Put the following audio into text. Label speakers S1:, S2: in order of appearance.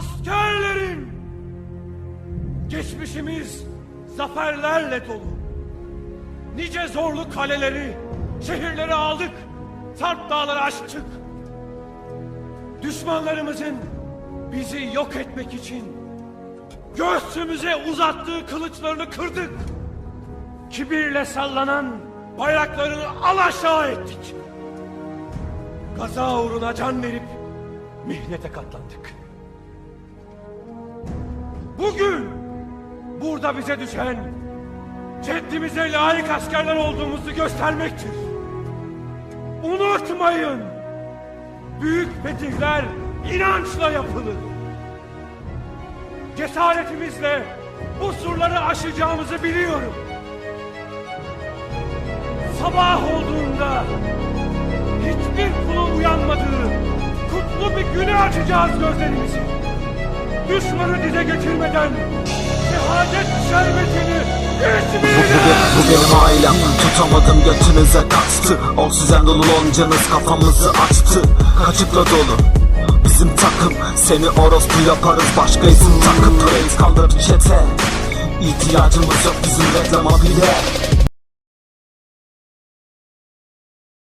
S1: Askerlerim! Geçmişimiz zaferlerle dolu. Nice zorlu kaleleri, şehirleri aldık. Sarp dağları aştık. Düşmanlarımızın bizi yok etmek için göğsümüze uzattığı kılıçlarını kırdık. Kibirle sallanan bayraklarını alaşağı ettik. Gaza uğruna can verip mihnete katlandık. Bugün burada bize düşen ceddimize layık askerler olduğumuzu göstermektir. Unutmayın. Büyük fetihler inançla yapılır. Cesaretimizle bu surları aşacağımızı biliyorum. Sabah olduğunda hiçbir kulun uyanmadığı kutlu bir güne açacağız gözlerimizi. Düşmanı dize getirmeden şehadet şerbetini.
S2: Bu benim ailem Tutamadım götünüze kaçtı. Oksijen dolu loncanız kafamızı açtı. Kaçıkla dolu Bizim takım. Seni orospu yaparız başka isim takıp Reis kaldır. Çete İhtiyacımız yok bizim reklama bile